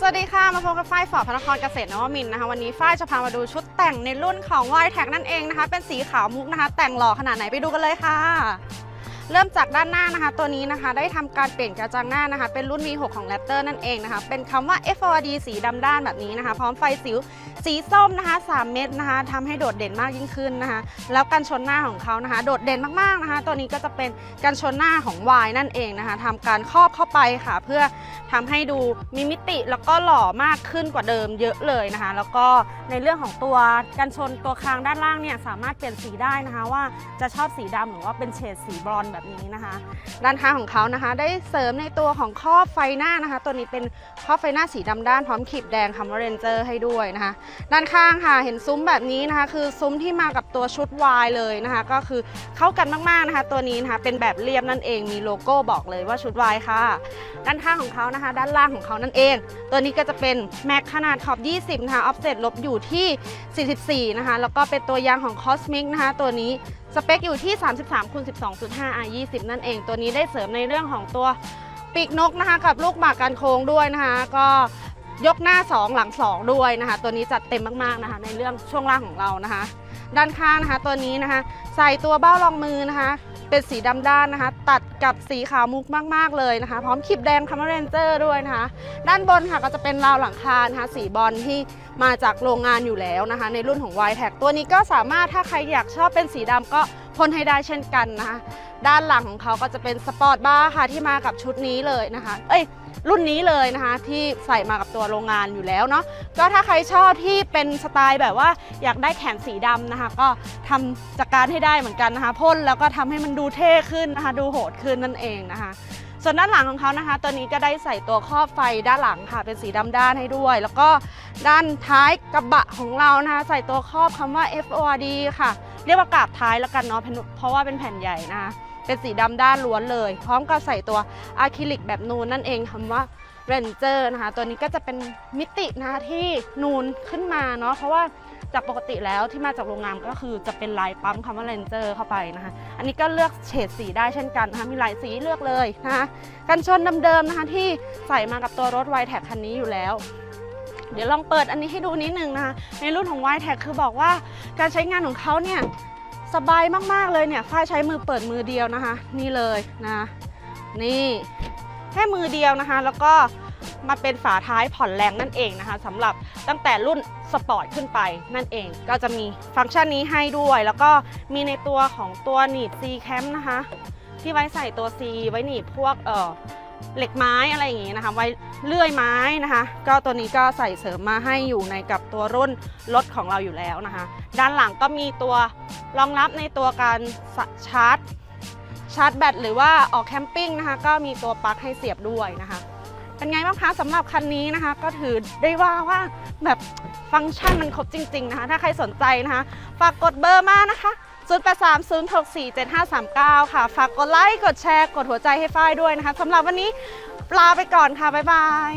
สวัสดีค่ะ มาพบกับฝ้ายฝอพระนครเกษตรนวมินนะคะ วันนี้ฝ้ายจะพามาดูชุดแต่งในรุ่นของ y t e c นั่นเองนะคะ เป็นสีขาวมุกนะคะ แต่งหล่อขนาดไหนไปดูกันเลยค่ะ เริ่มจากด้านหน้านะคะ ตัวนี้นะคะ ได้ทำการเปลี่ยนกระจังหน้านะคะ เป็นรุ่น V6 ของ Raptor นั่นเองนะคะ เป็นคำว่า FORD สีดำด้านแบบนี้นะคะ พร้อมไฟสิวสีส้มนะคะ 3 เม็ดนะคะทำให้โดดเด่นมากยิ่งขึ้นนะคะ แล้วกันชนหน้าของเขานะคะ โดดเด่นมากๆนะคะ ตัวนี้ก็จะเป็นกันชนหน้าของ Y นั่นเองนะคะทำการครอบเข้าไปค่ะ เพื่อทำให้ดูมีมิติแล้วก็หล่อมากขึ้นกว่าเดิมเยอะเลยนะคะ แล้วก็ในเรื่องของตัวกันชนตัวคางด้านล่างเนี่ยสามารถเปลี่ยนสีได้นะคะ ว่าจะชอบสีดำหรือว่าเป็นเฉดสีบรอนแบบนี้นะคะ ด้านข้างของเขานะคะ ได้เสริมในตัวของครอบไฟหน้านะคะ ตัวนี้เป็นครอบไฟหน้าสีดำด้านพร้อมขีดแดงคำว่าเรนเจอร์ให้ด้วยนะคะ ด้านข้างค่ะเห็นซุ้มแบบนี้นะคะ คือซุ้มที่มากับตัวชุด Y เลยนะคะ ก็คือเข้ากันมากๆนะคะ ตัวนี้นะคะเป็นแบบเรียบนั่นเองมีโลโก้บอกเลยว่าชุด Y ค่ะ ด้านข้างของเขานะคะ ด้านล่างของเขานั่นเอง ตัวนี้ก็จะเป็นแม็กขนาดขอบ 20 นะคะออฟเซตลบอยู่ที่ 44 นะคะ แล้วก็เป็นตัวยางของ Cosmic นะคะ ตัวนี้ สเปคอยู่ที่ 33คูณ12.5 R 20 นั่นเอง ตัวนี้ได้เสริมในเรื่องของตัวปีกนกนะคะ กับลูกหมากกันโค้งด้วยนะคะ ก็ยกหน้า 2 หลัง 2 ด้วยนะคะ ตัวนี้จัดเต็มมากๆนะคะ ในเรื่องช่วงล่างของเรานะคะ ด้านข้างนะคะ ตัวนี้นะคะ ใส่ตัวเบ้ารองมือนะคะ เป็นสีดำด้านนะคะ ตัดกับสีขาวมุกมากๆเลยนะคะ พร้อมขีบแดงคัมเบอร์เรนเจอร์ด้วยนะคะ ด้านบนค่ะก็จะเป็นราวหลังคานะคะ สีบอลที่มาจากโรงงานอยู่แล้วนะคะ ในรุ่นของ y t e c ตัวนี้ก็สามารถถ้าใครอยากชอบเป็นสีดำก็พ่นให้ได้เช่นกันนะคะ ด้านหลังของเขาก็จะเป็นสปอร์ตบาร์ค่ะที่มากับชุดนี้เลยนะคะ เอ้ย รุ่นนี้เลยนะคะ ที่ใส่มากับตัวโรงงานอยู่แล้วเนาะก็ถ้าใครชอบที่เป็นสไตล์แบบว่าอยากได้แขนสีดำนะคะ ก็ทำจัดการให้ได้เหมือนกันนะคะพ่นแล้วก็ทำให้มันดูเท่ขึ้นนะคะ ดูโหดขึ้นนั่นเองนะคะส่วนด้านหลังของเขานะคะ ตัวนี้ก็ได้ใส่ตัวครอบไฟด้านหลังค่ะ เป็นสีดำด้านให้ด้วย แล้วก็ด้านท้ายกระบะของเรานะคะ ใส่ตัวครอบคำว่า FORD ค่ะ เรียกว่ากาบท้ายแล้วกันเนาะเพราะว่าเป็นแผ่นใหญ่นะคะเป็นสีดำด้านล้วนเลย พร้อมกับใส่ตัวอะคริลิกแบบนูนนั่นเองคำว่า Ranger นะคะ ตัวนี้ก็จะเป็นมิตินะคะที่นูนขึ้นมาเนาะเพราะว่าจากปกติแล้วที่มาจากโรงงานก็คือจะเป็นลายปั๊มคำว่า Ranger เข้าไปนะคะ อันนี้ก็เลือกเฉดสีได้เช่นกันนะคะมีหลายสีเลือกเลยนะคะกันชนเดิมๆนะคะที่ใส่มากับตัวรถ y t e c คันนี้อยู่แล้ว เดี๋ยวลองเปิดอันนี้ให้ดูนิดนึงนะคะ ในรุ่นของ y t e c คือบอกว่าการใช้งานของเขาเนี่ยสบายมากๆเลยเนี่ยฝ้ายใช้มือเปิดมือเดียวนะคะ นี่เลยนะนี่แค่มือเดียวนะคะ แล้วก็มาเป็นฝาท้ายผ่อนแรงนั่นเองนะคะสำหรับตั้งแต่รุ่นสปอร์ตขึ้นไปนั่นเองก็จะมีฟังก์ชันนี้ให้ด้วย แล้วก็มีในตัวของตัวหนีบ C cam นะคะ ที่ไว้ใส่ตัว C ไว้หนีบพวกเออ เหล็กไม้อะไรอย่างงี้นะคะ ไว้เลื่อยไม้นะคะ ก็ตัวนี้ก็ใส่เสริมมาให้อยู่ในกับตัวรุ่นรถของเราอยู่แล้วนะคะ ด้านหลังก็มีตัวรองรับในตัวการชาร์จชาร์จแบตหรือว่าออกแคมปิ้งนะคะ ก็มีตัวปลั๊กให้เสียบด้วยนะคะ เป็นไงบ้างคะสำหรับคันนี้นะคะ ก็ถือได้ว่าว่าแบบฟังก์ชันมันครบจริง ๆ นะคะ ถ้าใครสนใจนะคะ ฝากกดเบอร์มานะคะ 0830647539 ค่ะ ฝากกดไลค์กดแชร์กดหัวใจให้ฝ้ายด้วยนะคะสำหรับวันนี้ลาไปก่อนค่ะ บ๊ายบาย